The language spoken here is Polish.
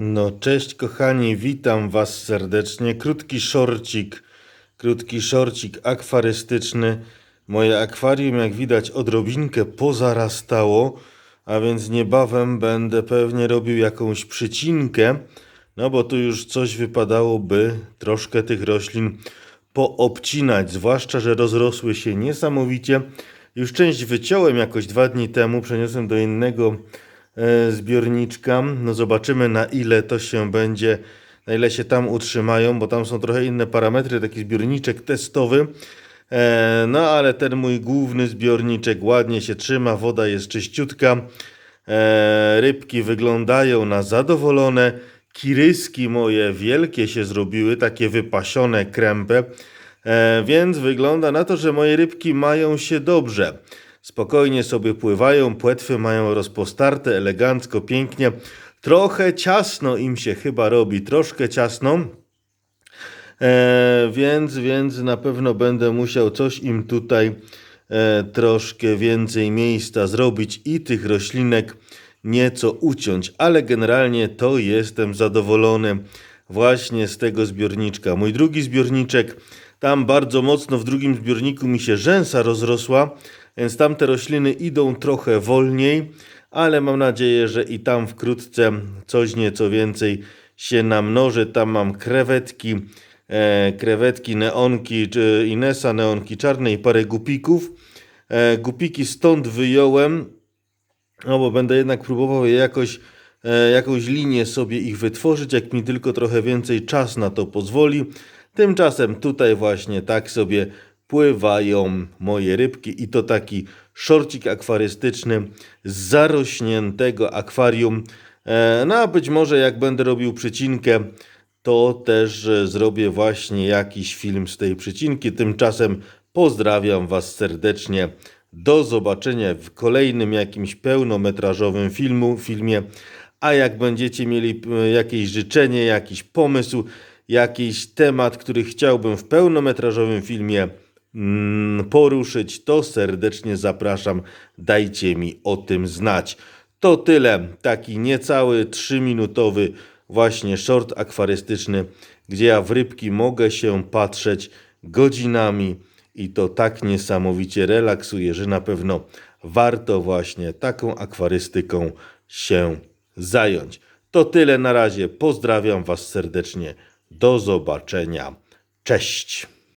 No, cześć kochani, witam Was serdecznie. Krótki szorcik, krótki szorcik akwarystyczny. Moje akwarium, jak widać, odrobinkę pozarastało, a więc niebawem będę pewnie robił jakąś przycinkę, no bo tu już coś wypadałoby troszkę tych roślin poobcinać, zwłaszcza, że rozrosły się niesamowicie. Już część wyciąłem jakoś dwa dni temu, przeniosłem do innego zbiorniczka. No zobaczymy na ile to się będzie, na ile się tam utrzymają, bo tam są trochę inne parametry, taki zbiorniczek testowy. E, no ale ten mój główny zbiorniczek ładnie się trzyma, woda jest czyściutka. E, rybki wyglądają na zadowolone. Kiryski moje wielkie się zrobiły, takie wypasione, krępe. E, więc wygląda na to, że moje rybki mają się dobrze. Spokojnie sobie pływają, płetwy mają rozpostarte, elegancko, pięknie. Trochę ciasno im się chyba robi, troszkę ciasno. E, więc, więc na pewno będę musiał coś im tutaj e, troszkę więcej miejsca zrobić i tych roślinek nieco uciąć, ale generalnie to jestem zadowolony właśnie z tego zbiorniczka. Mój drugi zbiorniczek, tam bardzo mocno w drugim zbiorniku mi się rzęsa rozrosła, więc tam te rośliny idą trochę wolniej, ale mam nadzieję, że i tam wkrótce coś nieco więcej się namnoży. Tam mam krewetki, e, krewetki neonki, czy Inesa neonki czarnej i parę gupików. E, gupiki stąd wyjąłem, no bo będę jednak próbował je jakoś, e, jakąś linię sobie ich wytworzyć, jak mi tylko trochę więcej czas na to pozwoli. Tymczasem tutaj właśnie tak sobie pływają moje rybki i to taki szorcik akwarystyczny z zarośniętego akwarium. E, no a być może jak będę robił przycinkę, to też e, zrobię właśnie jakiś film z tej przycinki. Tymczasem pozdrawiam Was serdecznie. Do zobaczenia w kolejnym jakimś pełnometrażowym filmu, filmie. A jak będziecie mieli e, jakieś życzenie, jakiś pomysł, jakiś temat, który chciałbym w pełnometrażowym filmie poruszyć, to serdecznie zapraszam. Dajcie mi o tym znać. To tyle. Taki niecały 3-minutowy właśnie short akwarystyczny, gdzie ja w rybki mogę się patrzeć godzinami i to tak niesamowicie relaksuje, że na pewno warto właśnie taką akwarystyką się zająć. To tyle na razie. Pozdrawiam Was serdecznie. Do zobaczenia. Cześć.